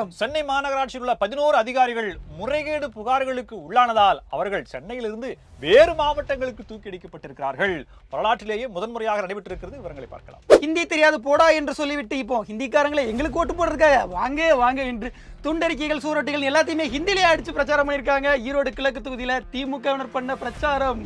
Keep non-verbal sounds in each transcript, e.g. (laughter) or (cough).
வணக்கம். சென்னை மாநகராட்சியில் உள்ள பதினோரு அதிகாரிகள் முறைகேடு புகார்களுக்கு உள்ளானதால் அவர்கள் சென்னையிலிருந்து வேறு மாவட்டங்களுக்கு தூக்கி அடிக்கப்பட்டிருக்கிறார்கள். வரலாற்றிலேயே முதன்முறையாக நடைபெற்றிருக்கிறது. விவரங்களை பார்க்கலாம். ஹிந்தி தெரியாது போடா என்று சொல்லிவிட்டு இப்போ ஹிந்திக்காரங்களே எங்களுக்கு ஓட்டு போடுறதுக்காக வாங்க வாங்க என்று துண்டறிக்கைகள் சூரட்டிகள் எல்லாத்தையுமே ஹிந்திலேயே அடிச்சு பிரச்சாரம் பண்ணியிருக்காங்க. ஈரோடு கிழக்கு தொகுதியில திமுகவினர் பண்ண பிரச்சாரம்.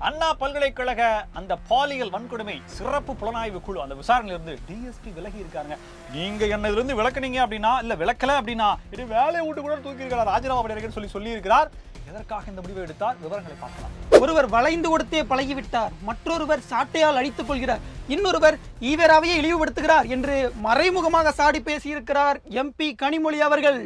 அண்ணா பல்கலைக்கழக அந்த பாலியல் வன்கொடுமை சிறப்பு புலனாய்வு குழு அந்த விசாரணையிலிருந்து டிஎஸ்பி விலகி இருக்காங்க நீங்க என்ன இதுல இருந்து விளக்குனீங்க அப்படின்னா இல்ல விளக்கல அப்படின்னா இது வேலையை விட்டு கூட தூக்கி இருக்கிறார் ராஜினாமா பண்ணிருக்கேன்னு சொல்லி சொல்லி இருக்கிறார் எதற்காக இந்த முடிவை எடுத்தார்? விவரங்களை பார்க்கலாம். ஒருவர் வளைந்து கொடுத்தே பழகிவிட்டார். மற்றொருவர் சாட்டையால் அடித்துக் கொள்கிறார். இன்னொருவர் ஈவராவையே இழிவுபடுத்துகிறார் என்று மறைமுகமாக சாடி பேசியிருக்கிறார் எம்பி கனிமொழி அவர்கள்.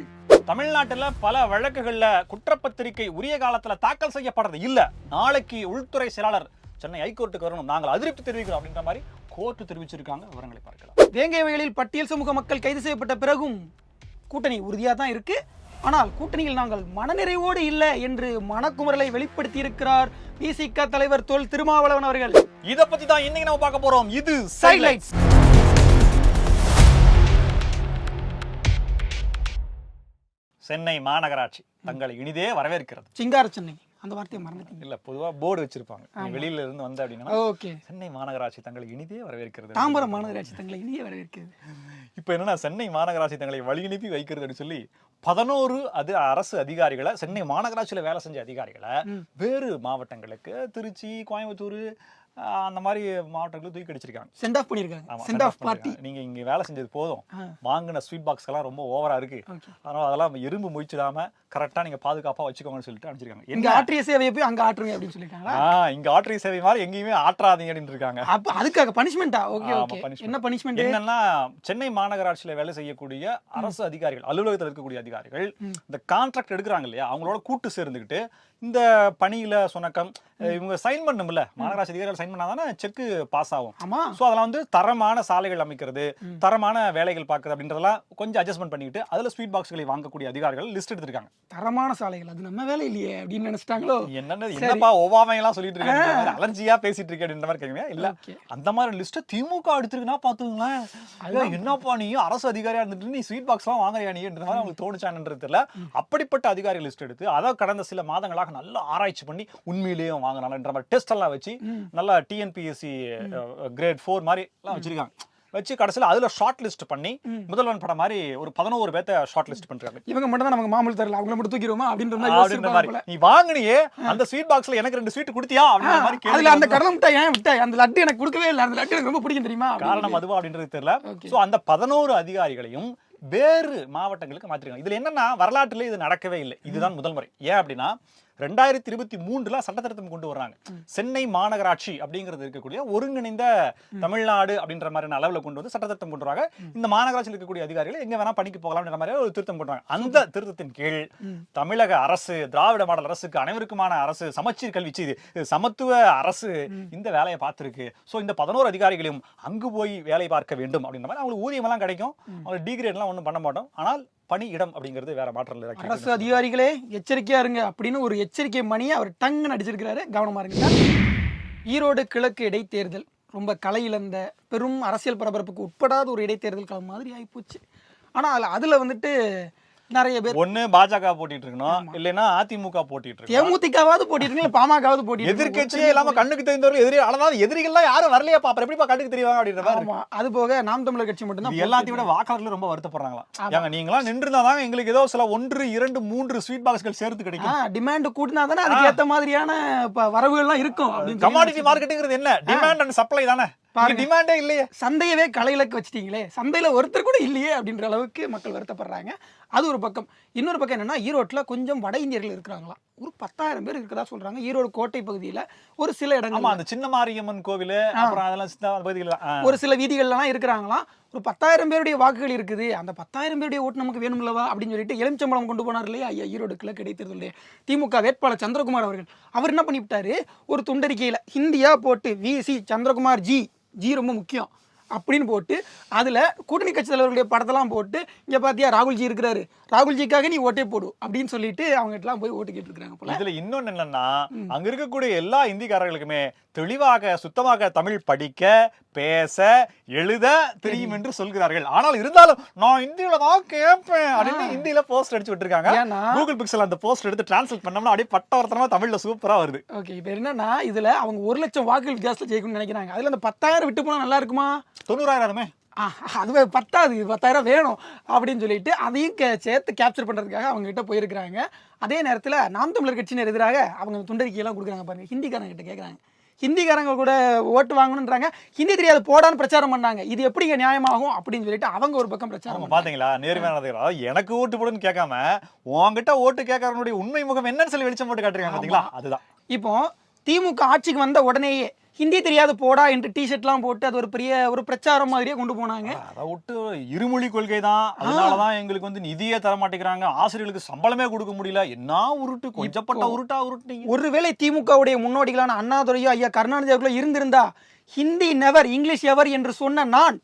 தமிழ்நாட்டுல பல வழக்குகள்ல குற்றப்பத்திரிகை உரிய காலத்துல தாக்கல் செய்யப்படுறது இல்ல. நாளைக்கு உள்துறை செயலாளர் சென்னை ஹைகோர்ட்டுக்கு வரணும். நாங்கள் அதிருப்தி தெரிவிக்கிறோம் அப்படின்ற மாதிரி கோர்ட்டு தெரிவிச்சிருக்காங்க. விவரங்களை பார்க்கலாம். வேங்கை வயலில் பட்டியல் சமூக மக்கள் கைது செய்யப்பட்ட பிறகும் கூட்டணி உறுதியாக தான் இருக்கு. ஆனால் கூட்டணியில் நாங்கள் மனநிறைவோடு இல்லை என்று மனக்குமரலை வெளிப்படுத்தி இருக்கிறார் விசிக தலைவர் தொல் திருமாவளவன் அவர்கள். இத பத்தி தான் இன்னைக்கு நம்ம பார்க்க போறோம். இது சைலைட்ஸ் சென்னை மாநகராட்சி தங்களை இனிதே வரவேற்கிறது. சிங்கார சென்னை அந்த வார்த்தையை மறந்துட்டீங்க. இல்ல பொதுவா போர்டு வச்சிருப்பாங்க. வெளியில இருந்து வந்த அப்படின்னா ஓகே. சென்னை மாநகராட்சி தங்களை இனிதே வரவேற்கிறது. தாம்பரம் மாநகராட்சி தங்களை இனிய வரவேற்கிறது. இப்போ என்னன்னா சென்னை மாநகராட்சி தங்களை வழி அனுப்பி வைக்கிறது அப்படின்னு சொல்லி பதினோரு அது அரசு அதிகாரிகளை சென்னை மாநகராட்சியில வேலை செஞ்ச அதிகாரிகளை வேறு மாவட்டங்களுக்கு திருச்சி கோயம்புத்தூர் அந்த மாதிரி மாவட்டங்களுக்கு தூக்கி அடிச்சிருக்காங்க. சென்ட் ஆஃப் பண்ணியிருக்காங்க ஆமா, சென்ட் ஆஃப் பார்ட்டி பண்ணிருக்காங்க. நீங்க இங்க வேலை செஞ்சது போதும். வாங்கின ஸ்வீட் பாக்ஸ் எல்லாம் ரொம்ப ஓவரா இருக்கு. அதனால அதெல்லாம் எறும்பு முயச்சிடாம கரெக்டா நீங்க பாதுகாப்பா வச்சுக்கோங்கன்னு சொல்லிட்டு அனுப்பிச்சிருக்காங்க. என்ன? ஆற்றிய சேவையை போய் அங்க ஆற்றுங்க அப்படின்னு ஆ, இங்க ஆட்டரி சேவை மாதிரி எங்கேயுமே ஆற்றாதீங்க அப்படின்னு இருக்காங்க அப்ப அதுக்காக பனிஷ்மெண்டா ஓகே. என்ன பனிஷ்மெண்ட் என்னன்னா சென்னை மாநகராட்சியில வேலை செய்யக்கூடிய அரசு அதிகாரிகள் அலுவலகத்தில் இருக்கக்கூடிய அதிகாரிகள் இந்த கான்ட்ராக்ட் எடுக்கிறாங்க இல்லையா? அவங்களோட கூட்டு சேர்ந்துக்கிட்டு இந்த பணியில சுணக்கம் இவங்க சைன் பண்ணும்ல மாநகராட்சி அதிகாரிகள் சைன் பண்ணாதானே செக் பாஸ் ஆகும். ஆமா. ஸோ அதெல்லாம் வந்து தரமான சாலைகள் அமைக்கிறது தரமான வேலைகள் பார்க்கறது அப்படின்றதெல்லாம் கொஞ்சம் அட்ஜஸ்ட்மெண்ட் பண்ணிக்கிட்டு அதுல ஸ்வீட் பாக்ஸ்களை வாங்கக்கூடிய அதிகாரிகள் லிஸ்ட் எடுத்திருக்காங்க. தரமான சாலைகள் அது நம்ம வேலை இல்லையே அப்படின்னு நினைச்சிட்டாங்களோ? என்னன்னு என்னப்பா ஒவ்வாமை எல்லாம் சொல்லிட்டு இருக்காங்க. அலர்ஜியா பேசிட்டு இருக்கேன் அப்படின்ற மாதிரி கேட்குங்க இல்ல. அந்த மாதிரி லிஸ்ட் திமுக எடுத்திருக்குன்னா பாத்துங்களேன் ஐயோ, என்னப்பா நீ அரசு அதிகாரியா இருந்துட்டு நீ ஸ்வீட் பாக்ஸ் எல்லாம் வாங்குறியா நீன்ற மாதிரி அவங்களுக்கு தோணுச்சான்றது தெரியல. அப்படிப்பட்ட அதிகாரி லிஸ்ட் எடுத்து அதை கடந்த சில மாதங்களாக நல்லா ஆராய்ச்சி பண்ணி உண்மையிலேயே வாங்கினாலன்ற மாதிரி டெஸ்ட் எல்லாம் வச்சு நல்லா டிஎன்பிஎஸ்சி கிரேட் ஃபோர் மாதிரி எல்லாம் வச்சிருக்காங்க. வச்சு கடைசியில் அதுல ஷார்ட் லிஸ்ட் பண்ணி முதல்வன் படம் மாதிரி ஒரு பதினோரு பேர்த்த ஷார்ட் லிஸ்ட் பண்றாங்க. இவங்க மட்டும் தான் நமக்கு மாமூல் தரல அவங்கள மட்டும் தூக்கிடுவோமா? அப்படின்ற மாதிரி அப்படின்ற. நீ வாங்குனியே அந்த ஸ்வீட் பாக்ஸ்ல எனக்கு ரெண்டு ஸ்வீட் கொடுத்தியா? அப்படின்ற மாதிரி அதுல அந்த கடலை மிட்டாய் ஏன் விட்டாய் அந்த லட்டு எனக்கு கொடுக்கவே இல்லை. அந்த லட்டு எனக்கு ரொம்ப பிடிக்கும் தெரியுமா? காரணம் அதுவா அப்படின்றது தெரியல. சோ அந்த பதினோரு அதிகாரிகளையும் வேறு மாவட்டங்களுக்கு மாத்திருக்காங்க. இதுல என்னன்னா வரலாற்றுல இது நடக்கவே இல்லை. இதுதான் முதல் முறை. ஏன் அப்படின்னா ரெண்டாயிரத்தி இருபத்தி மூன்றுல சட்டத்திருத்தம் கொண்டு வர்றாங்க. சென்னை மாநகராட்சி அப்படிங்கிறது இருக்கக்கூடிய ஒருங்கிணைந்த தமிழ்நாடு அப்படின்ற மாதிரி அளவுல கொண்டு வந்து சட்டத்திருத்தம் கொண்டு வராங்க. இந்த மாநகராட்சியில் இருக்கக்கூடிய அதிகாரிகள் எங்க வேணா பணிக்கு போகலாம்ன்ற மாதிரி ஒரு திருத்தம் கொண்டு வராங்க. அந்த திருத்தத்தின் கீழ் தமிழக அரசு திராவிட மாடல் அரசுக்கு அனைவருக்குமான அரசு சமச்சீர் கல்வி செய்து சமத்துவ அரசு இந்த வேலையை பார்த்திருக்கு. சோ இந்த பதினோரு அதிகாரிகளையும் அங்கு போய் வேலை பார்க்க வேண்டும் அப்படின்ற மாதிரி அவங்களுக்கு ஊதியம் எல்லாம் கிடைக்கும் அவங்களுக்கு டிகிரேட் எல்லாம் ஒண்ணும் பண்ண மாட்டோம். ஆனால் பணி இடம் அப்படிங்கிறது வேற மாற்றம் இல்லை அரசு அதிகாரிகளே எச்சரிக்கையா இருங்க அப்படின்னு ஒரு எச்சரிக்கை மணியை அவர் டங்குன்னு அடிச்சிருக்கிறாரு. கவனமா இருங்க ஈரோடு கிழக்கு இடைத்தேர்தல் ரொம்ப கலை இழந்த பெரும் அரசியல் பரபரப்புக்கு உட்படாத ஒரு இடைத்தேர்தல் காலம் மாதிரி ஆயிப்போச்சு. ஆனா அதுல- அதுல வந்துட்டு நிறைய பேர். ஒண்ணு பாஜக போட்டிட்டு இருக்கணும் இல்லைன்னா அதிமுக போட்டிட்டு இருக்கணும் தேமுதிகவாவது போட்டிட்டு இல்ல பாமகவாவது போட்டிட்டு எதிர்க்கட்சியே இல்லாம கண்ணுக்கு தெரிந்தவர்கள் எதிரி அதாவது எதிரிகள்லாம் யாரும் வரலையா பாப்பா எப்படிப்பா கண்ணுக்கு தெரியுவாங்க அப்படின்ற மாதிரி இருக்கு. அது போக நாம் தமிழர் கட்சி மட்டும்தான் இது எல்லாத்தையும் விட வாக்காளர்கள் ரொம்ப வருத்தப்படுறாங்களாம். ஏங்க நீங்களாம் நின்றுருந்தா தாங்க எங்களுக்கு ஏதோ சில ஒன்று இரண்டு மூன்று ஸ்வீட் பாக்ஸ்கள் சேர்த்து கிடைக்கும். டிமாண்ட் கூட்டினா தானே அதுக்கு ஏத்த மாதிரியான வரவுகள்லாம் இருக்கும் கமாடிட்டி மார்க்கெட்டுங்கிறது என்ன? டிமாண்ட் அண்ட் சப்ளை தானே. டிமாண்டே இல்லையே. சந்தையவே கலையிலக்கு வச்சிட்டீங்களே. சந்தையில ஒருத்தர் கூட இல்லையே அப்படின்ற அளவுக்கு மக்கள் வருத்தப்படுறாங்க. அது ஒரு பக்கம். இன்னொரு பக்கம் என்னன்னா ஈரோட்டில் கொஞ்சம் வட இந்தியர்கள் இருக்கிறாங்களாம் ஒரு பத்தாயிரம் பேர் இருக்கிறதா சொல்றாங்க. ஈரோடு கோட்டை பகுதியில் ஒரு சில இடங்கள் அந்த சின்ன மாரியம்மன் கோவில் அப்புறம் அதெல்லாம் பகுதிகள் ஒரு சில வீதிகள்லாம் இருக்கிறாங்களாம் ஒரு பத்தாயிரம் பேருடைய வாக்குகள் இருக்குது. அந்த பத்தாயிரம் பேருடைய ஓட்டு நமக்கு வேணும்லவா அப்படின்னு சொல்லிட்டு எலுமிச்சம்பழம் கொண்டு போனார் இல்லையா? ஐயா ஈரோடு கிழக்கு இடைத்தேர்தலுடைய திமுக வேட்பாளர் சந்திரகுமார் அவர்கள். அவர் என்ன பண்ணிவிட்டாரு? ஒரு துண்டறிக்கையில் ஹிந்தியா போட்டு வி சி சந்திரகுமார் ஜி. ஜி ரொம்ப முக்கியம். அப்படின்னு போட்டு அதில் கூட்டணி கட்சி தலைவர்களுடைய படத்தெல்லாம் போட்டு இங்கே பார்த்தியா ராகுல்ஜி இருக்கிறாரு. ராகுல்ஜிக்காக நீ ஓட்டே போடு அப்படின்னு சொல்லிட்டு அவங்ககிட்டலாம் போய் ஓட்டு கேட்டுருக்காங்க போல. இதுல இன்னொன்னு என்னன்னா அங்க இருக்கக்கூடிய எல்லா இந்திக்காரர்களுக்குமே தெளிவாக சுத்தமாக தமிழ் படிக்க பேச எழுத தெரியும் என்று சொல்கிறார்கள். ஆனால் இருந்தாலும் நான் இந்தியில தான் கேட்பேன் அப்படின்னு இந்தியில போஸ்ட் அடிச்சு விட்டுருக்காங்க. கூகுள் பிக்சல் அந்த போஸ்ட் எடுத்து டிரான்ஸ்லேட் பண்ணோம்னா அப்படியே பட்டவர்த்தனமா தமிழ்ல சூப்பரா வருது. ஓகே இப்போ என்னன்னா இதில் அவங்க ஒரு லட்சம் வாக்குகள் வித்தியாசத்தில் ஜெயிக்கணும்னு நினைக்கிறாங்க. அதில் அந்த பத்தாயிரம் விட்டு போனால் நல்லா இருக்குமா? தொண்ணூறாயிரமே ஆ, அதுவே பத்தாது இது பத்தாயிரம் வேணும் அப்படின்னு சொல்லிட்டு அதையும் கே- சேர்த்து கேப்சர் பண்ணுறதுக்காக அவங்க கிட்ட போயிருக்கிறாங்க. அதே நேரத்தில் நாம் தமிழர் கட்சியினர் எதிராக அவங்க துண்டறிக்கையெல்லாம் கொடுக்குறாங்க பாருங்க. ஹிந்திக்காரங்க கிட்ட கேட்குறாங்க ஹிந்திக்காரங்க கூட ஓட்டு வாங்கணுன்றாங்க ஹிந்தி தெரியாது போடான்னு பிரச்சாரம் பண்ணாங்க. இது எப்படிங்க நியாயமாகும் அப்படின்னு சொல்லிட்டு அவங்க ஒரு பக்கம் பிரச்சாரம். பாத்தீங்களா? நேர்மையானது அதாவது எனக்கு ஓட்டு போடுன்னு கேட்காம உன்கிட்ட ஓட்டு கேட்கறவனுடைய உண்மை முகம் என்னன்னு சொல்லி வெளிச்சம் போட்டு காட்டுறாங்க பாத்தீங்களா? அதுதான். இப்போ திமுக ஆட்சிக்கு வந்த உடனேயே ஹிந்தி தெரியாது போடா என்று டிஷர்ட்லாம் போட்டு அது ஒரு பெரிய ஒரு பிரச்சாரம் மாதிரியே கொண்டு போனாங்க. அதை விட்டு இருமொழி கொள்கை தான். அதனாலதான் எங்களுக்கு வந்து நிதியே தர மாட்டேங்கிறாங்க. ஆசிரியர்களுக்கு சம்பளமே கொடுக்க முடியல. என்ன உருட்டு கொஞ்சப்பட்ட உருட்டா உருட்டுனீங்க. ஒருவேளை திமுகவுடைய முன்னோடிகளான அண்ணாதுரையோ ஐயா கருணாநிதி அவர்களோ இருந்திருந்தா ஹிந்தி நெவர் இங்கிலீஷ் எவர் என்று சொன்ன நான்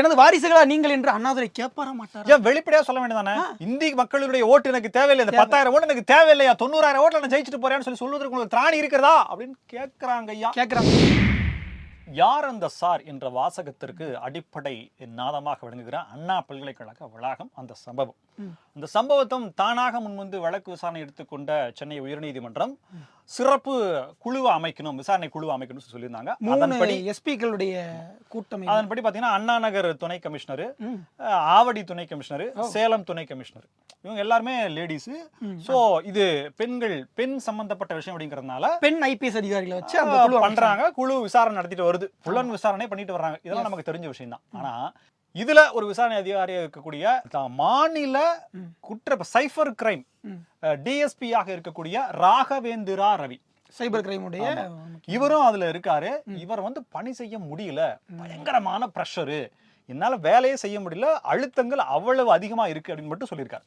எனது வாரிசுகளா நீங்கள் என்று அண்ணாதுரை கேட்பார மாட்டாரா? ஏன் வெளிப்படையா சொல்ல வேண்டியதானே இந்தி மக்களுடைய ஓட்டு எனக்கு தேவையில்லை. இந்த பத்தாயிரம் ஓட்டு எனக்கு தேவையில்லையா? தொண்ணூறாயிரம் ஓட்டுல நான் ஜெயிச்சுட்டு போறேன்னு சொல்லி சொல்வதற்கு உங்களுக்கு திராணி இருக்கிறதா? அப்படின்னு கேட்கறாங்க ஐயா. கேட்குறாங்க. யார் அந்த சார் என்ற வாசகத்திற்கு அடிப்படை நாதமாக விளங்குகிற அண்ணா பல்கலைக்கழக வளாகம் அந்த சம்பவம். அந்த சம்பவத்தும் தானாக முன்வந்து வழக்கு விசாரணை எடுத்துக்கொண்ட சென்னை உயர்நீதிமன்றம். சிறப்பு குழுவை அமைக்கணும் விசாரணை குழுவை அமைக்கணும்னு சொல்லி சொல்லியிருந்தாங்க. அதன்படி எஸ்பிக்களுடைய கூட்டமை அதன்படி பாத்தீங்கன்னா அண்ணா நகர் துணை கமிஷனர். ஆவடி துணை கமிஷனர் சேலம் துணை கமிஷனர். இவங்க எல்லாருமே லேடிஸ். சோ இது பெண்கள் பெண் சம்பந்தப்பட்ட விஷயம் அப்படிங்கறதுனால பெண் ஐபிஎஸ் அதிகாரிகளை வச்சு அந்த குழு பண்றாங்க. குழு விசாரணை நடத்திட்டு வருது. புலன் விசாரணை பண்ணிட்டு வர்றாங்க. இதெல்லாம் நமக்கு தெரிஞ்ச விஷயம் தான் ஆனா இதுல ஒரு விசாரணை அதிகாரியா இருக்கக்கூடிய த- மாநில குற்ற சைபர் கிரைம். டிஎஸ்பியாக இருக்கக்கூடிய ராகவேந்திரா ரவி. சைபர் கிரைமுடைய இவரும் அதுல இருக்காரு. இவர் வந்து பணி செய்ய முடியல. பயங்கரமான ப்ரெஷரு என்னால வேலையே செய்ய முடியல. அழுத்தங்கள் அவ்வளவு அதிகமா இருக்கு அப்படின்னு மட்டும் சொல்லியிருக்காரு.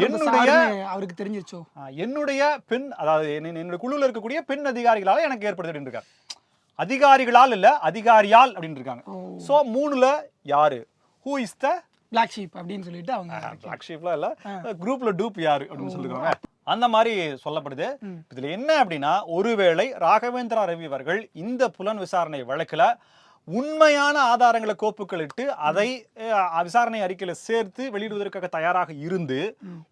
என்னுடைய- அவருக்கு தெரிஞ்சிருச்சோ? ஆஹ் என்னுடைய பெண் அதாவது என்ன- என்னுடைய குழுல இருக்கக்கூடிய பெண் அதிகாரிகளால எனக்கு ஏற்படுது அப்படின்னு இருக்காரு. அதிகாரிகளால் இல்ல அதிகாரியால் அப்படின்னு இருக்காங்க. சோ மூணுல யாரு? Who is the black sheep அப்படின்னு சொல்லிட்டு அவங்க பிளாக் ஷீப்ல இல்ல. குரூப்ல டூப் யாரு அப்படின்னு சொல்லிருக்காங்க. அந்த மாதிரி சொல்லப்படுது. இதுல என்ன அப்படின்னா ஒருவேளை ராகவேந்திரா ரவி அவர்கள் இந்த புலன் விசாரணை வழக்குல உண்மையான ஆதாரங்களை கோப்புகளிட்டு அதை விசாரணை அறிக்கையில சேர்த்து வெளியிடுவதற்காக தயாராக இருந்து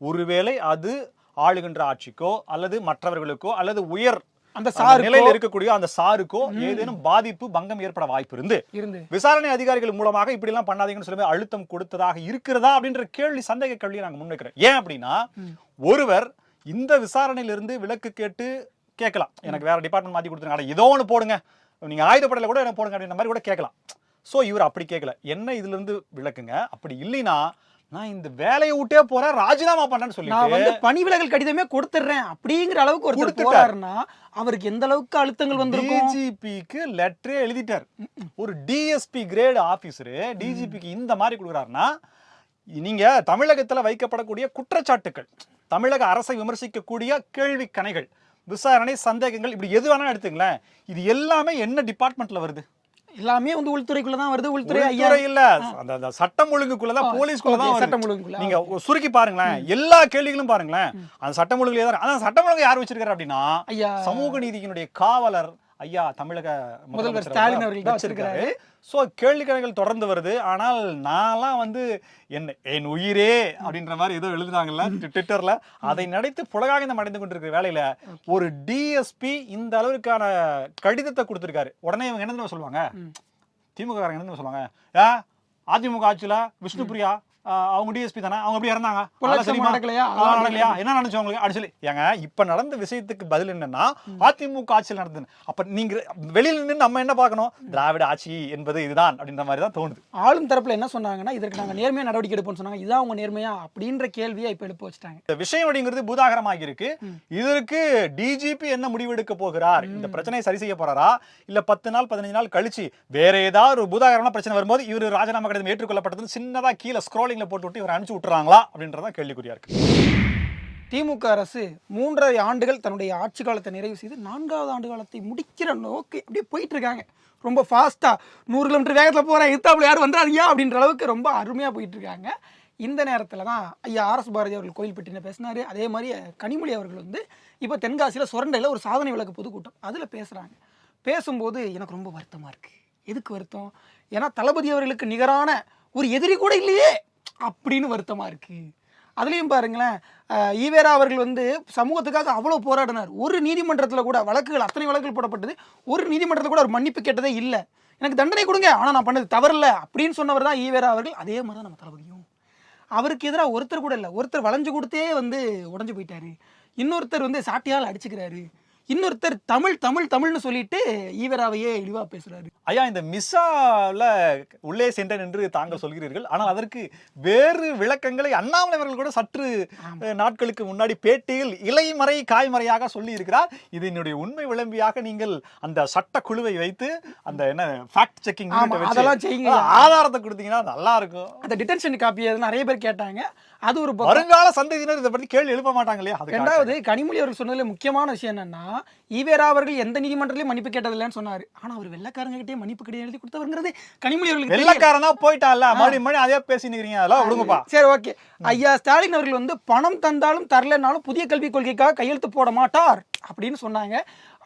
ஒருவேளை அது ஆளுகின்ற ஆட்சிக்கோ அல்லது மற்றவர்களுக்கோ அல்லது உயர் அந்த சாருக்கோ- நிலையில் இருக்கக்கூடிய அந்த சாருக்கோ ஏதேனும் பாதிப்பு பங்கம் ஏற்பட வாய்ப்பு இருந்து. இருந்து விசாரணை அதிகாரிகள் மூலமாக இப்படி எல்லாம் பண்ணாதீங்கன்னு சொல்லி அழுத்தம் கொடுத்ததாக இருக்கிறதா அப்படின்ற கேள்வி சந்தேக கேள்வியை நாங்க முன்வைக்கிறோம். ஏன் அப்படின்னா ஒருவர் இந்த விசாரணையிலிருந்து விலக்கு கேட்டு கேட்கலாம். எனக்கு வேற டிபார்ட்மெண்ட் மாத்தி கொடுத்துருங்க. ஏதோ ஒன்று போடுங்க. நீங்க ஆயுதப்படையில கூட எனக்கு போடுங்க அப்படின்ற மாதிரி கூட கேட்கலாம். சோ இவர் அப்படி கேட்கல. என்ன இதுல இருந்து விளக்குங்க? அப்படி இல்லைன்னா நான் இந்த வேலையை விட்டே போறேன் ராஜினாமா பண்றேன்னு நான் சொல்லிட்டு வந்து பணி விலகல் கடிதமே கொடுத்துடுறேன் அப்படிங்கிற அளவுக்கு ஒருத்தர் கொடுத்துட்டார். போறாருன்னா அவருக்கு எந்த அளவுக்கு அழுத்தங்கள் வந்திருக்கும்? டிஜிபிக்கு லெட்டரே எழுதிட்டார். ஒரு டிஎஸ்பி கிரேட் ஆபீசரு டிஜிபிக்கு இந்த மாதிரி கொடுக்குறாருன்னா நீங்க தமிழகத்துல வைக்கப்படக்கூடிய குற்றச்சாட்டுகள் தமிழக அரசை விமர்சிக்கக்கூடிய கேள்வி கணைகள் விசாரணை சந்தேகங்கள் இப்படி எது வேணா எடுத்துங்களேன். இது எல்லாமே என்ன டிபார்ட்மெண்ட்ல வருது? எல்லாமே வந்து உள்துறைக்குள்ள தான் வருது. உள்துறை ஐயா. இல்ல. அந்த சட்டம் ஒழுங்குக்குள்ளதான் போலீஸ்குள்ள தான் okay, வருது. சட்டம் ஒழுங்குக்குள்ள, நீங்க சுருக்கி பாருங்களேன். எல்லா கேள்விகளும் பாருங்களேன். அந்த சட்டம் ஒழுங்குல தான் அந்த சட்டம் ஒழுங்கு யார் வச்சிருக்காரு அப்படின்னா சமூக நீதியினுடைய காவலர் ஐயா தமிழக முதல்வர் ஸ்டாலின் அவர்கள் வச்சிருக்காரு. சோ கேள்விக்கணைகள் தொடர்ந்து வருது. ஆனால் நான்லாம் வந்து என்ன என் உயிரே அப்படின்ற மாதிரி ஏதோ எழுதுனாங்கல்ல ட்வி- ட்விட்டர்ல. அதை நடித்து புலகாகிதம் அடைந்து கொண்டிருக்கிற வேலையில ஒரு டிஎஸ்பி இந்த அளவிற்கான கடிதத்தை கொடுத்திருக்காரு. உடனே இவங்க என்ன சொல்லுவாங்க? திமுக காரங்க என்ன சொல்லுவாங்க? ஏ அதிமுக ஆட்சியில விஷ்ணுபிரியா அவங்க டிஎஸ்பி தானே? அவங்க எப்படி இறந்தாங்க? நடக்கலையா? என்ன நடந்துச்சு உங்களுக்கு? அப்படி சொல்லி. ஏங்க இப்ப நடந்த விஷயத்துக்கு பதில் என்னன்னா அதிமுக ஆட்சியில் நடந்தது. அப்ப நீங்க வெளியில நின்று நம்ம என்ன பார்க்கணும்? திராவிட ஆட்சி என்பது இதுதான் அப்படின்ற மாதிரி தான் தோணுது. ஆளும் தரப்புல என்ன சொன்னாங்கன்னா இதற்கு நாங்க நேர்மையா நடவடிக்கை எடுப்போம்னு சொன்னாங்க. இதான் அவங்க நேர்மையா அப்படின்ற கேள்வியை இப்ப எழுப்ப வச்சுட்டாங்க. இந்த விஷயம் அப்படிங்கிறது பூதாகரமாகி இருக்கு இதற்கு டிஜிபி என்ன முடிவெடுக்க போகிறார்? இந்த பிரச்சனையை சரி செய்ய போறாரா? இல்ல பத்து நாள் பதினஞ்சு நாள் கழிச்சு வேற ஏதாவது ஒரு பூதாகரமான பிரச்சனை வரும்போது இவர் ராஜினாமா கடிதம் ஏற்றுக்கொள்ளப்பட்டது சின்னதா கீழே போர்டிங்கில் போட்டு விட்டு இவர் அனுப்பிச்சு விட்டுறாங்களா அப்படின்றதான் கேள்விக்குறியா இருக்கு. திமுக அரசு மூன்றரை ஆண்டுகள் தன்னுடைய ஆட்சி காலத்தை நிறைவு செய்து நான்காவது ஆண்டு காலத்தை முடிக்கிற நோக்கி அப்படியே போயிட்டு இருக்காங்க. ரொம்ப ஃபாஸ்ட்டாக நூறு கிலோமீட்டர் வேகத்தில் போகிறேன் எத்தாப்புல யாரும் வந்துடாதீங்க அப்படின்ற அளவுக்கு ரொம்ப அருமையாக போயிட்டு இருக்காங்க. இந்த நேரத்தில் தான் ஐயா ஆர்எஸ் பாரதி அவர்கள் கோயில் கோயில்பட்டியில் பேசினார். அதே மாதிரி கனிமொழி அவர்கள் வந்து இப்போ தென்காசியில் சுரண்டையில் ஒரு சாதனை விளக்கு பொதுக்கூட்டம். அதில் பேசுகிறாங்க பேசும்போது எனக்கு ரொம்ப வருத்தமாக இருக்குது எதுக்கு வருத்தம்? ஏன்னா தளபதி அவர்களுக்கு நிகரான ஒரு எதிரி கூட இல்லையே. அப்படின்னு வருத்தமாக இருக்குது அதுலேயும் பாருங்களேன் ஈவேரா அவர்கள் வந்து சமூகத்துக்காக அவ்வளோ போராடினார். ஒரு நீதிமன்றத்தில் கூட வழக்குகள் அத்தனை வழக்குகள் போடப்பட்டது. ஒரு நீதிமன்றத்தில் கூட அவர் மன்னிப்பு கேட்டதே இல்லை. எனக்கு தண்டனை கொடுங்க ஆனால் நான் பண்ணது தவறில்ல அப்படின்னு சொன்னவர் தான் ஈவேரா அவர்கள். அதே மாதிரி தான் நம்ம தளபதியும். அவருக்கு எதிராக ஒருத்தர் கூட இல்லை. ஒருத்தர் வளைஞ்சு கொடுத்தே வந்து உடஞ்சு போயிட்டாரு. இன்னொருத்தர் வந்து சாட்டியால் அடிச்சுக்கிறாரு. இன்னொருத்தர் தமிழ் தமிழ் தமிழ்னு சொல்லிட்டு ஈவேராவையே இழிவா பேசுறாரு. ஐயா இந்த மிஸ்ஸால உள்ளே சென்றேன் என்று தாங்கள் சொல்கிறீர்கள். ஆனால் அதற்கு வேறு விளக்கங்களை அண்ணாமலை அவர்கள் கூட சற்று நாட்களுக்கு முன்னாடி பேட்டியில் இலைமறை காய்மறையாக சொல்லி இருக்கிறார் இது என்னுடைய உண்மை விளம்பியாக நீங்கள் அந்த சட்ட குழுவை வைத்து அந்த என்ன ஃபேக்ட் செக்கிங் அதெல்லாம் செய்யுங்க. ஆதாரத்தை கொடுத்தீங்கன்னா நல்லா இருக்கும். அந்த டிடென்ஷன் காப்பி நிறைய பேர் கேட்டாங்க. அது ஒரு வருங்கால சந்ததியினர் இதை பத்தி கேள்வி எழுப்ப மாட்டாங்க இல்லையா. ரெண்டாவது கனிமொழி அவர்கள் சொன்னதுல முக்கியமான விஷயம் என்னன்னா ஈவேரா அவர்கள் எந்த நீதிமன்றத்திலயும் மன்னிப்பு கேட்டதில்லைன்னு சொன்னாரு. ஆனா அவர் வெள்ளக்காரங்க கிட்டே மன்னிப்பு கடிதம் எழுதி கொடுத்தவருங்கிறது கனிமொழி அவர்களுக்கு. வெள்ளக்காரனா போயிட்டான்ல மறுபடியும் மறுபடியும் அதே பேசி நிக்கிறீங்க அதெல்லாம் விடுங்கப்பா. சரி ஓகே. ஐயா ஸ்டாலின் அவர்கள் வந்து பணம் தந்தாலும் தரலனாலும் புதிய கல்விக் கொள்கைக்காக கையெழுத்து போட மாட்டார் அப்படின்னு சொன்னாங்க.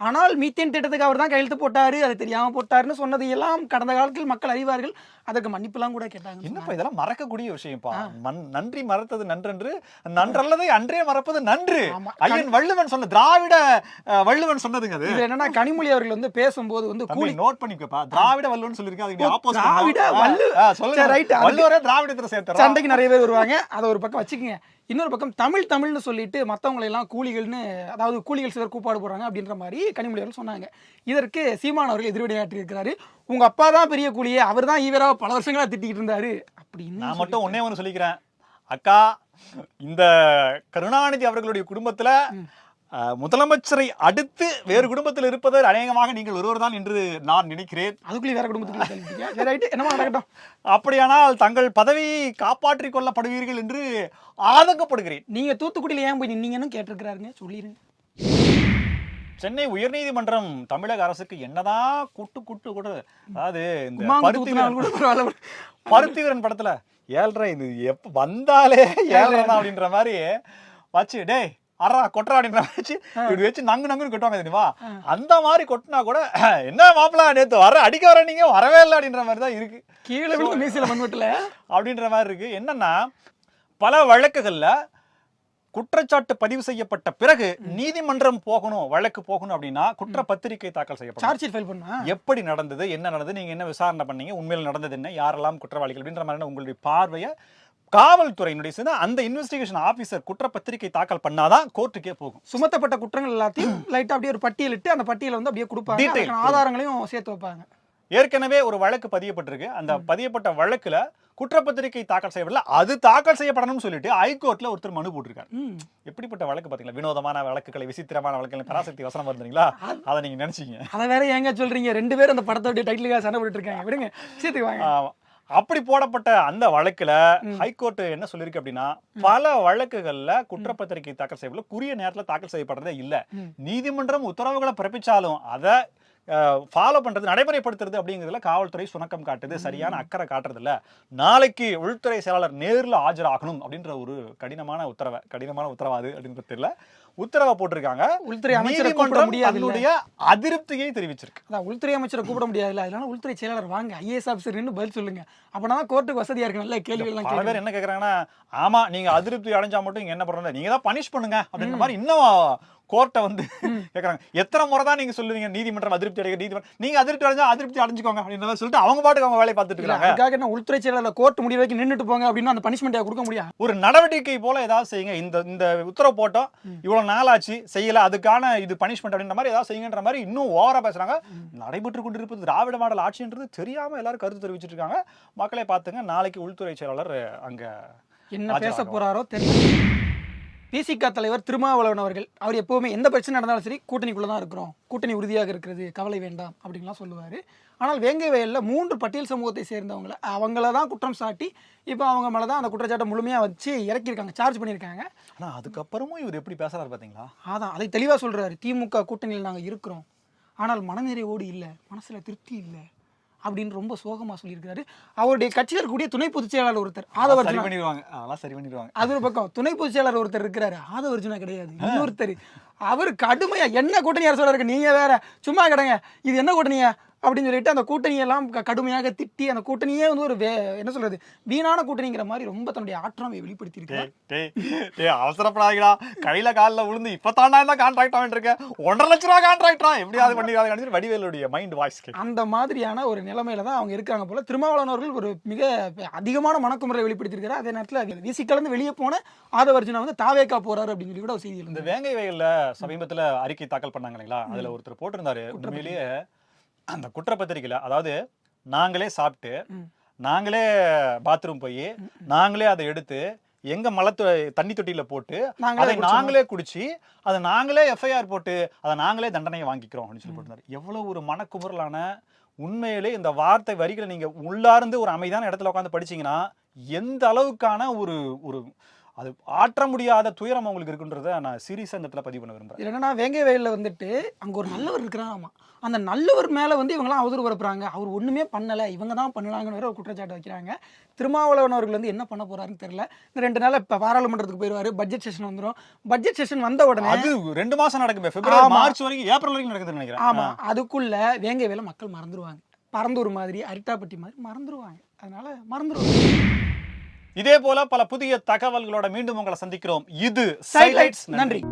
ஆனால் மீத்தேன் திட்டத்துக்கு அவர் தான் கையெழுத்து போட்டாரு அது தெரியாம போட்டாருன்னு சொன்னது எல்லாம் கடந்த காலத்தில் மக்கள் அறிவார்கள். அதற்கு மன்னிப்புலாம் கூட கேட்டாங்க என்னப்பா இதெல்லாம் மறக்கக்கூடிய விஷயம்ப்பா. மன் நன்றி மறத்தது நன்றென்று நன்றல்லதை அன்றே மறப்பது நன்று. ஐயன் வள்ளுவன் சொன்ன திராவிட வள்ளுவன் சொன்னதுங்க அது. என்னன்னா கனிமொழி அவர்கள் வந்து பேசும்போது வந்து கூலி நோட் பண்ணிக்கப்பா. திராவிட வள்ளுவன் சொல்லிருக்கேன் அதுக்கு ஆப்போசிட் திராவிட வள்ளு- சொல்லுங்க. அதுக்கு- வள்ளுவரே திராவிடத்துல சேர்த்துறோம். சண்டைக்கு நிறைய பேர் வருவாங்க. அதை ஒரு பக்கம் வச்சுக்கோங்க. இன்னொரு பக்கம் தமிழ் தமிழ்னு சொல்லிட்டு மற்றவங்களை எல்லாம் கூலிகள்னு அதாவது கூலிகள் சிலர் கூப்பாடு போடுறாங்க அப்படின்ற மாதிரி கனிமொழி அவர்கள் சொன்னாங்க. இதற்கு சீமான் அவர்கள் எதிர்வினையாற்றி இருக்கிறாரு உங்க அப்பா தான் பெரிய கூலியே அவர் தான் ஈவரா பல வருஷங்களா திட்டிக்கிட்டு இருந்தாரு. அப்படின்னு நான் மட்டும் ஒன்னே ஒன்று சொல்லிக்கிறேன். அக்கா இந்த கருணாநிதி அவர்களுடைய குடும்பத்துல முதலமைச்சரை அடுத்து வேறு குடும்பத்தில் இருப்பது அநேகமாக நீங்கள் ஒருவர் தான் என்று நான் நினைக்கிறேன். அதுக்குள்ளே வேற ரைட்டு. என்னமா நடக்கட்டும்? அப்படியானால் தங்கள் பதவியை காப்பாற்றிக் கொள்ளப்படுவீர்கள் என்று ஆதங்கப்படுகிறேன். நீங்க தூத்துக்குடியில ஏன் போய் நின்னீங்கன்னு கேட்டிருக்கிறாருங்க. சொல்லிருங்க. சென்னை உயர்நீதிமன்றம் தமிழக அரசுக்கு என்னதான் குட்டு குட்டு கூட அதாவது இந்த குமாங்கு பருத்தி தூத்துனாலும் கூட பரவாயில்ல. பருத்திவீரன் படத்துல ஏழ்ரை இது எப்ப வந்தாலே ஏழ்ரை தான் அப்படின்ற மாதிரி வச்சு டேய் அரா கொட்டுறா அப்படின்ற மாதிரி வச்சு இப்படி வச்சு நங்கு நங்குன்னு கொட்டுவாங்க தெரியுமா? அந்த மாதிரி கொட்டினா கூட (clears throat) என்ன மாப்பிள நேத்து வர அடிக்க வர நீங்க வரவே இல்லை அப்படின்ற மாதிரி தான் இருக்கு. கீழே விழுந்து மீசில மண்வெட்டுல அப்படின்ற மாதிரி இருக்கு. என்னன்னா பல வழக்குகள்ல குற்றச்சாட்டு பதிவு செய்யப்பட்ட பிறகு நீதிமன்றம் போகணும் வழக்கு போகணும் அப்படின்னா குற்றப்பத்திரிகை தாக்கல் செய்யப்படும் சார்ஜ் ஷீட் ஃபைல் பண்ணா எப்படி நடந்தது என்ன நடந்தது நீங்க என்ன விசாரணை பண்ணீங்க உண்மையில் நடந்தது என்ன யாரெல்லாம் குற்றவாளிகள் அப்படின்ற மாதிரியான உங்களுடைய பார்வையை காவல்துறையினுடைய சேர்ந்து அந்த இன்வெஸ்டிகேஷன் ஆபீசர் குற்றப்பத்திரிகை தாக்கல் பண்ணாதான் கோர்ட்டுக்கே போகும். சுமத்தப்பட்ட குற்றங்கள் எல்லாத்தையும் (clears throat) லைட்டா அப்படியே ஒரு பட்டியலிட்டு அந்த பட்டியலை வந்து அப்படியே கொடுப்பாங்க. ஆதாரங்களையும் சேர்த்து வைப்பாங்க. ஏற்கனவே ஒரு வழக்கு பதியப்பட்டிருக்கு. அந்த பதியப்பட்ட வழக்குல குற்றப்பத்திரிகை தாக்கல் செய்யப்படல அது தாக்கல் செய்யப்படணும்னு சொல்லிட்டு ஹைகோர்ட்ல ஒருத்தர் மனு போட்டிருக்காரு. எப்படிப்பட்ட வழக்கு பாத்தீங்களா? வினோதமான வழக்குகளை விசித்திரமான வழக்குகளை பராசக்தி வசனம் வருதுங்களா அதை நீங்க நினைச்சீங்க. அதை வேற ஏங்க சொல்றீங்க? ரெண்டு பேரும் அந்த படத்தோட டைட்டிலுக்காக சண்டை போட்டுட்டு இருக்காங்க. விடுங்க சேர்த்துக்கு வாங்க. ஆமா. அப்படி போடப்பட்ட அந்த வழக்குல ஹைகோர்ட் என்ன சொல்லிருக்கு அப்படின்னா பல வழக்குகள்ல குற்றப்பத்திரிகை தாக்கல் செய்யப்படல குறிய நேரத்துல தாக்கல் செய்யப்படுறதே இல்ல. நீதிமன்றம் உத்தரவுகளை பிறப்பிச்சாலும் அதை ஃபாலோ பண்றது நடைமுறைப்படுத்துறது அப்படிங்கிறதுல காவல்துறை சுணக்கம் காட்டுது சரியான அக்கறை காட்டுறது இல்ல. நாளைக்கு உள்துறை செயலாளர் நேர்ல ஆஜராகணும் அப்படின்ற ஒரு கடினமான உத்தரவை கடினமான உத்தரவாது அப்படின்றது தெரியல. உத்தரவை போட்டிருக்காங்க. உள்துறை அமைச்சரை கூப்பிட முடியாது அதிருப்தியை தெரிவிச்சிருக்கு. அதான் உள்துறை அமைச்சரை கூப்பிட முடியாதுல்ல. அதனால உள்துறை செயலாளர் வாங்க ஐஏஎஸ் ஆஃபீஸர் நின்னு பதில் சொல்லுங்க. அப்பனா கோர்ட்டுக்கு வசதியா இருக்கு நல்ல கேள்வி எல்லாம் பல பேர் என்ன கேக்குறாங்கன்னா ஆமா நீங்க அதிருப்தி அடைஞ்சா மட்டும் இங்க என்ன பண்றது நீங்க தான் பனிஷ் பண்ணுங்க அப்படின்ற மாதிரி இன்னும் கோர்ட்டை வந்து கேக்குறாங்க. எத்தனை முறை தான் நீங்க சொல்லுவீங்க நீதிமன்றம் அதிருப்தி அடைய நீதிமன்றம். நீங்க அதிருப்தி அடைஞ்சா அதிருப்தி அடைஞ்சுக்கோங்க அப்படின்ற மாதிரி சொல்லிட்டு அவங்க பாட்டுக்கு அவங்க வேலையை பார்த்துட்டு இருக்காங்க. அதுக்காக என்ன உள்துறை செயலாளர் கோர்ட் முடிவு வரைக்கும் நின்னுட்டு போங்க அப்படின்னு அந்த பனிஷ்மெண்ட் கொடுக்க முடியாது ஒரு நடவடிக்கை போல ஏதாவது செய்யுங்க. இந்த இந்த உத்தரவு போட்டோம் இவ்வளவு நாளாச்சு செய்யல அதுக்கான இது பனிஷ்மெண்ட் அப்படின்ற மாதிரி ஏதாவது செய்யுங்கன்ற மாதிரி இன்னும் ஓவரா பேசுறாங்க. நடைபெற்று கொண்டிருப்பது திராவிட மாடல் ஆட்சின்றது தெரியாம எல்லாரும் கருத்து தெரிவிச்சிட்டு இருக்காங்க. மக்களை பார்த்துங்க நாளைக்கு உள்துறை செயலாளர் அங்க என்ன பேச. போறாரோ தெரியல. பிசிக தலைவர் திருமாவளவன் அவர்கள் அவர் எப்பவுமே எந்த பிரச்சனை நடந்தாலும் சரி கூட்டணிக்குள்ள தான் இருக்கிறோம். கூட்டணி உறுதியாக இருக்கிறது கவலை வேண்டாம் அப்படின்லாம் சொல்லுவார். ஆனால் வேங்கை வயலில் மூன்று பட்டியல் சமூகத்தை சேர்ந்தவங்கள அவங்கள தான் குற்றம் சாட்டி இப்போ அவங்க மேலே தான் அந்த குற்றச்சாட்டை முழுமையாக வச்சு இறக்கியிருக்காங்க சார்ஜ் பண்ணியிருக்காங்க. ஆனா அதுக்கப்புறமும் இவர் எப்படி பேசுறாரு பாத்தீங்களா? அதான் அதை தெளிவாக சொல்றாரு. திமுக கூட்டணியில் நாங்கள் இருக்கிறோம். ஆனால் மனநிறைவோடு இல்லை மனசில் திருப்தி இல்லை. அப்படின்னு ரொம்ப சோகமாக சொல்லியிருக்காரு அவருடைய கட்சியில் இருக்கக்கூடிய துணை பொதுச் செயலாளர் ஒருத்தர் ஆதவர் சரி பண்ணிடுவாங்க. அதெல்லாம் சரி பண்ணிடுவாங்க. அது ஒரு பக்கம். துணை பொதுச் செயலாளர் ஒருத்தர் இருக்கிறாரு. ஆதவர்ஜுனா கிடையாது. இன்னொருத்தர். அவர் கடுமையா என்ன கூட்டணி இருக்கு? நீங்க வேற. சும்மா கிடங்க. இது என்ன கூட்டணியா? அப்படின்னு சொல்லிட்டு அந்த கூட்டணியெல்லாம் கடுமையாக திட்டி அந்த கூட்டணியே வந்து ஒரு என்ன சொல்றது வீணான கூட்டணிங்கிற மாதிரி ரொம்ப தன்னுடைய ஆற்றாமையை வெளிப்படுத்தி டேய், டேய், டேய், அவசரப்படாதீங்கடா கையில கால்ல விழுந்து இப்பதான் தான் கான்ட்ராக்ட் ஆகிட்டு இருக்கேன் ஒன்றரை லட்ச ரூபா கான்ட்ராக்டா எப்படியாவது பண்ணிடுறாங்க வடிவேலுடைய மைண்ட் வாய்ஸ் அந்த மாதிரியான ஒரு நிலைமையில தான் அவங்க இருக்காங்க போல. திருமாவளவன் அவர்கள் ஒரு மிக அதிகமான மனக்குமுறை வெளிப்படுத்தியிருக்காரு அதே நேரத்தில் வீசி கலந்து வெளியே போன ஆதவர்ஜுனா வந்து தாவேக்கா போறாரு அப்படின்னு சொல்லி கூட செய்தி இந்த வேங்கை வயல்ல சமீபத்துல அறிக்கை தாக்கல் பண்ணாங்க இல்லைங்களா? அதுல ஒருத்தர் போட்டிருந்தாரு. உண்மையிலேயே அந்த குற்றப்பத்திரிக்கையில அதாவது நாங்களே சாப்பிட்டு. நாங்களே பாத்ரூம் போய் நாங்களே அதை எடுத்து எங்க மலை தொ- தண்ணி தொட்டியில போட்டு நாங்களே அதை. நாங்களே குடிச்சு அதை நாங்களே எஃப்ஐஆர் போட்டு அதை நாங்களே தண்டனையை வாங்கிக்கிறோம் அப்படின்னு சொல்லி போட்டிருந்தாரு எவ்வளவு ஒரு மனக்குமுறலான உண்மையிலே இந்த வார்த்தை வரிகளை நீங்க உள்ளார்ந்து ஒரு அமைதியான இடத்துல உட்காந்து படிச்சீங்கன்னா எந்த அளவுக்கான ஒரு ஒரு அது ஆற்ற முடியாத துயரம் அவங்களுக்கு இருக்குன்றத நான் சீரியஸா இந்த இடத்துல பதிவு பண்ண விரும்புறேன். இதுல என்னன்னா வேங்கை வயல்ல வந்துட்டு அங்க ஒரு நல்லவர் இருக்கிறான் ஆமா. அந்த நல்லவர் மேல வந்து இவங்கலாம் அவதூறு பரப்புறாங்க. அவர் ஒண்ணுமே பண்ணல இவங்க தான் பண்ணலாங்கன்னு வேற ஒரு குற்றச்சாட்டு வைக்கிறாங்க. திருமாவளவன் அவர்கள் வந்து என்ன பண்ண போறாருன்னு தெரியல. இந்த ரெண்டு நாள் இப்ப பாராளுமன்றத்துக்கு போயிருவாரு பட்ஜெட் செஷன் வந்துரும். பட்ஜெட் செஷன் வந்த உடனே அது ரெண்டு மாசம் நடக்குமே பிப்ரவரி. மார்ச் வரைக்கும் ஏப்ரல் வரைக்கும் நடக்குதுன்னு நினைக்கிறேன். ஆமா. அதுக்குள்ள வேங்கை வேலை மக்கள் மறந்துருவாங்க. பரந்தூர் மாதிரி அரிட்டாப்பட்டி மாதிரி மறந்துருவாங்க. அதனால மறந்துருவாங்க. இதே போல பல புதிய தகவல்களோட மீண்டும் உங்களை சந்திக்கிறோம். இது. சைலைட்ஸ் நன்றி.